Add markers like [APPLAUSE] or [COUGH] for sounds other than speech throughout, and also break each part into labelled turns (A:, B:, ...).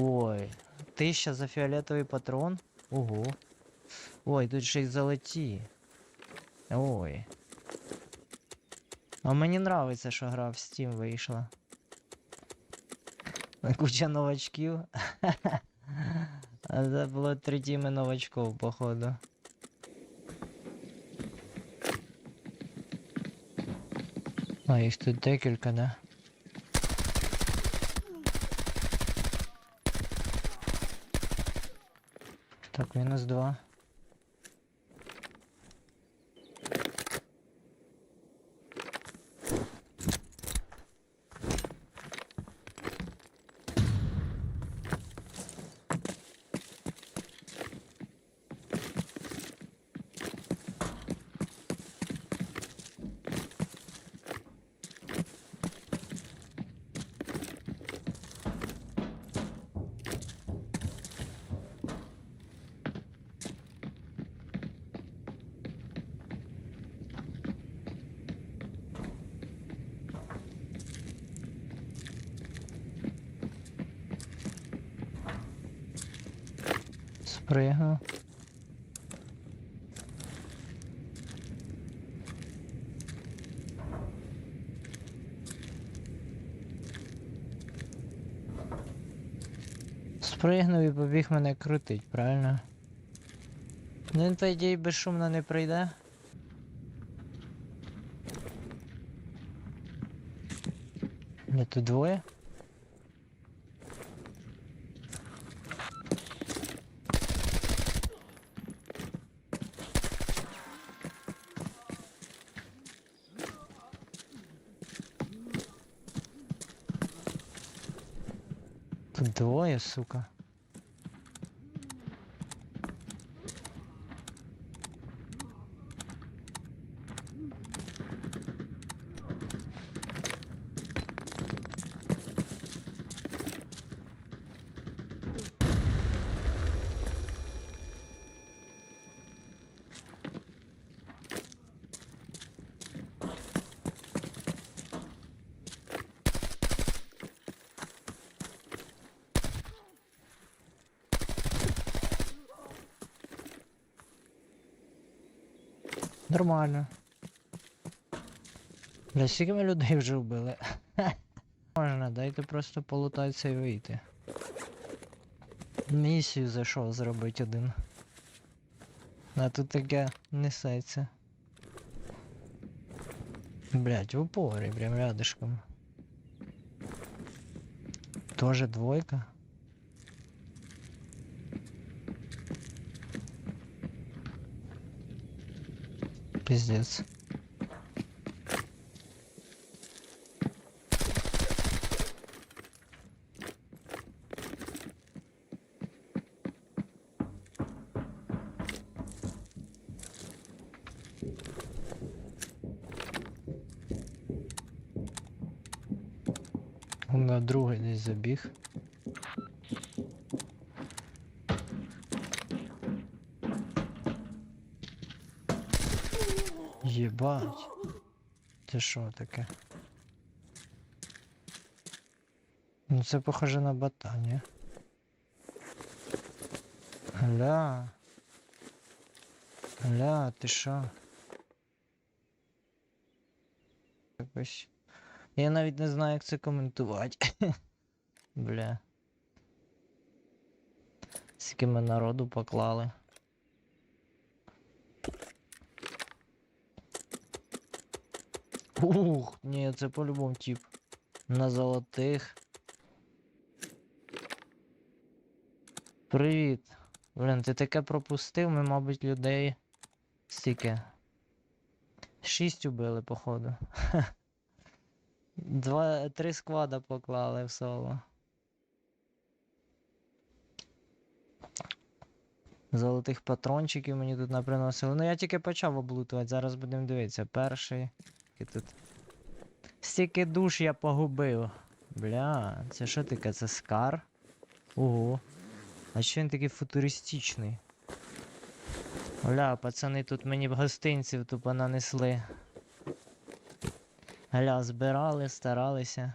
A: Ой, тисяча за фіолетовий патрон? Ого. Ой, тут ще й золоті. Ой. А мені нравиться, що гра в Steam вийшла. Куча новачків. А [LAUGHS] це було три тіми новачков, походу. А, їх тут декілька, да? мінус два. Пригав. Спригнув і побіг мене крутить, правильно? Ну тоді й безшумно не прийде. Не тут двоє? Двоє, сука. Нормально. Бля, скільки ми людей вже вбили. [LAUGHS] Можна, дайте просто полутатися і вийти. Місію зайшов зробити один. А тут таке несеться. Блять, в упорі, прям рядышком. Тоже двойка. Пиздец. На другий десь забіг. Єбать. Це що таке? Ну це похоже на бота, ні? Гля. Гля, ти що? Якось. Я навіть не знаю, як це коментувати. [LAUGHS] Бля. Скільки ми народу поклали. Ух, ні, це по-любому тип. На золотих. Привіт. Блін, ти таке пропустив, ми, мабуть, людей. Стільки. Шість убили, походу. [LAUGHS] Два, три сквада поклали в соло. Золотих патрончиків мені тут наприносили. Ну я тільки почав облутувати, зараз будемо дивитися. Перший. Який тут. Стільки душ я погубив. Бля, це що таке? Це скар? Ого. А що він такий футуристичний? Бля, пацани тут мені гостинців тупо нанесли. Гля, збирали, старалися.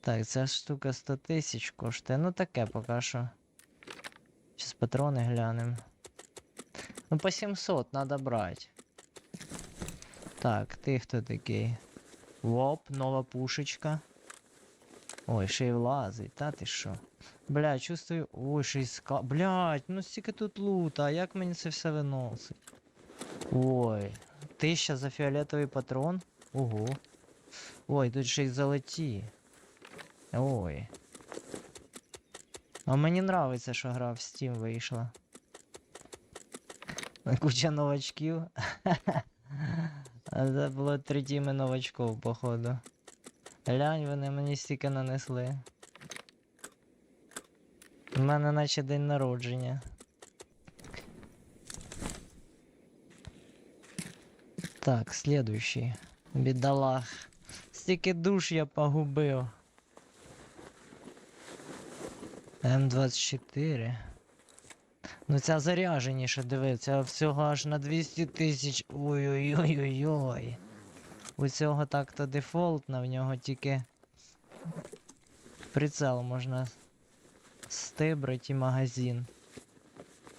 A: Так, ця штука 100 тисяч коштує. Ну таке поки що. Зараз патрони глянемо. Ну по 700 надо брати. Так, ти хто такий? Воп, нова пушечка. Ой, ще й влазить, та ти що? Бля, чувствую. Ой, ще й ска. Блять, ну стільки тут лута, а як мені це все виносить? Ой. Тисяча за фіолетовий патрон? Ого. Ой, тут ще й золоті. Ой. А мені нравиться, що гра в Steam вийшла. Куча новачків. [LAUGHS] А це було три тіми новачков, походу. Глянь, вони мені стільки нанесли. У мене наче день народження. Так, следующий. Бідолах. Стільки душ я погубив. М24. Ну ця заряженіша, диви, ця всього аж на 200 тисяч. Ой-ой-ой-ой-ой. У цього так-то дефолтно, в нього тільки прицел можна стибрить і магазин.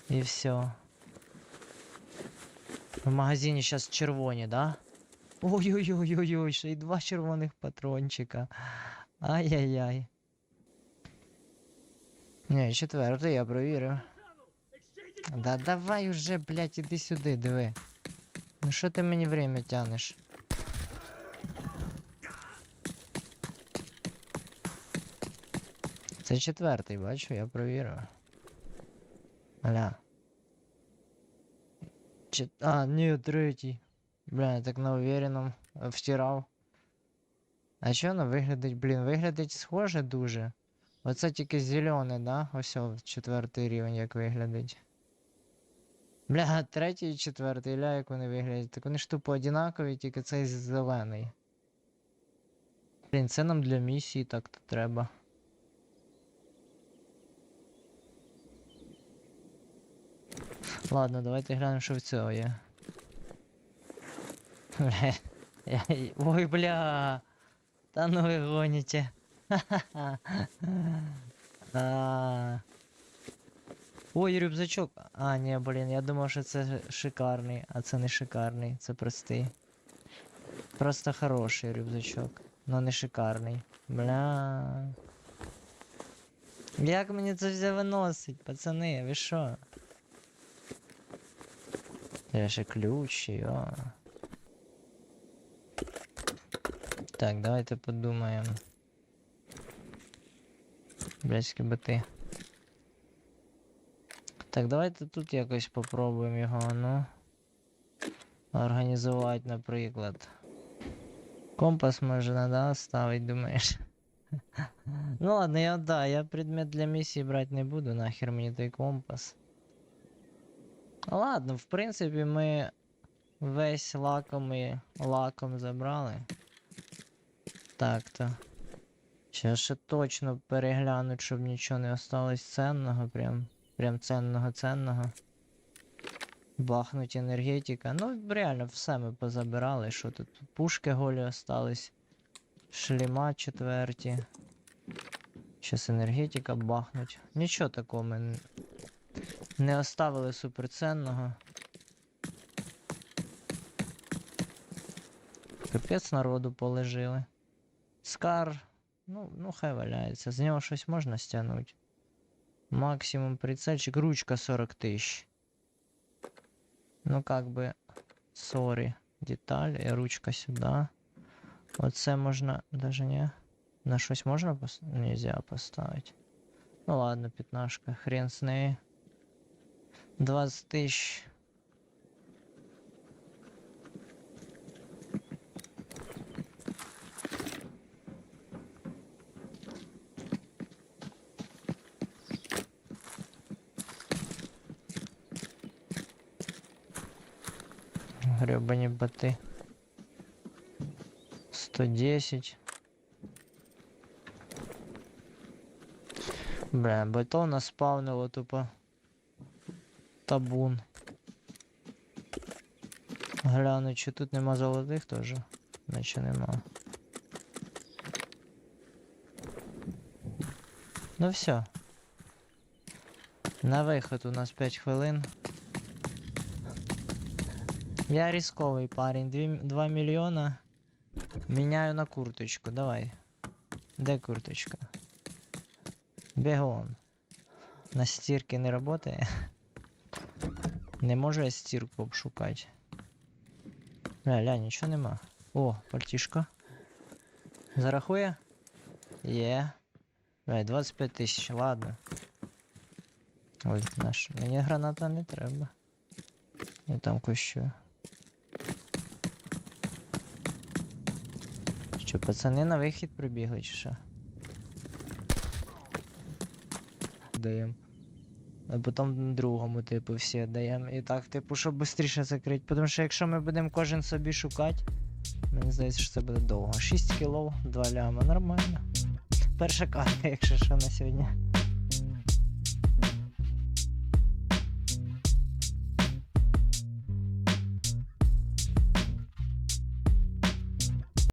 A: І все. В магазині зараз червоні, да? Ой-ой-ой-ой-ой, ще й два червоних патрончика. Ай-яй-яй. Ні, четвертий я провірив. Да давай уже, блядь, іди сюди, диви. Ну що ти мені время тянеш? Це четвертий, бачу, я провірив. Аля. Чет... А, ні, третій. Бля, так на уверенном е, втирав. А чо воно виглядить, блін, виглядить схоже дуже. Оце тільки зелене, да? Ось о, четвертий рівень як виглядить. Бля, третій і четвертий, ля, як вони виглядять. Так вони ж тупо одинакові, тільки цей зелений. Блін, це нам для місії так-то треба. Ладно, давайте глянемо, що в цього є. Бля, Ой, бля. Та ну ви гоніте. [LAUGHS] А. Ой, рюкзачок. А, ні, блін, я думав, що це шикарний, а це не шикарний, це простий. Просто хороший рюкзачок, но не шикарний. Бля. Як мені це все виносить, пацани, ви що? Я ще ключ, йо. Так, давайте подумаємо. Блядські боти. Так, давайте тут якось попробуємо його, ну. Організувати, наприклад. Компас можна, да, ставить, думаєш? [LAUGHS] ну ладно, я да, я предмет для місії брати не буду, нахер мені той компас. Ладно, в принципі, ми весь лакомий лаком забрали. Так-то. Ще ще точно переглянуть, щоб нічого не осталось ценного, прям, прям ценного ценного. Бахнуть енергетика. Ну, реально, все ми позабирали. Що тут? Пушки голі остались. Шліма четверті. Щас енергетика бахнуть. Нічого такого ми не оставили суперценного. Капець народу положили. Скар. Ну, ну хай валяється. З нього щось можна стягнути. Максимум прицельчик. Ручка 40 тисяч. Ну как би. Сорі. Деталь. І ручка сюди. Оце можна. Даже не. На щось можна пос... Нельзя поставити. Ну ладно, пятнашка. Хрен з нею. 20 тисяч. Гребані боти. 110. Бля, бетон наспавнило тупо. Табун. Гляну, чи тут нема золотих теж. Наче нема. Ну все. На виход у нас 5 хвилин. Я рисковий парень. 2 мільйона. Міняю на курточку. Давай. Де курточка? Бегом. На стірки не работає. [LAUGHS] Не можу я стірку обшукати. Ля, ля, нічого нема. О, пальтішко. Зарахує? Є. Бля, 25 тисяч, ладно. Ой, наш. Мені граната не треба. Я там кощу. Що, пацани на вихід прибігли, чи що? Даємо. А потім другому, типу, всі даємо. І так, типу, щоб швидше закрити. Тому що якщо ми будемо кожен собі шукати, мені здається, що це буде довго. 6 кілов, 2 ляма, нормально. Перша карта, якщо що на сьогодні.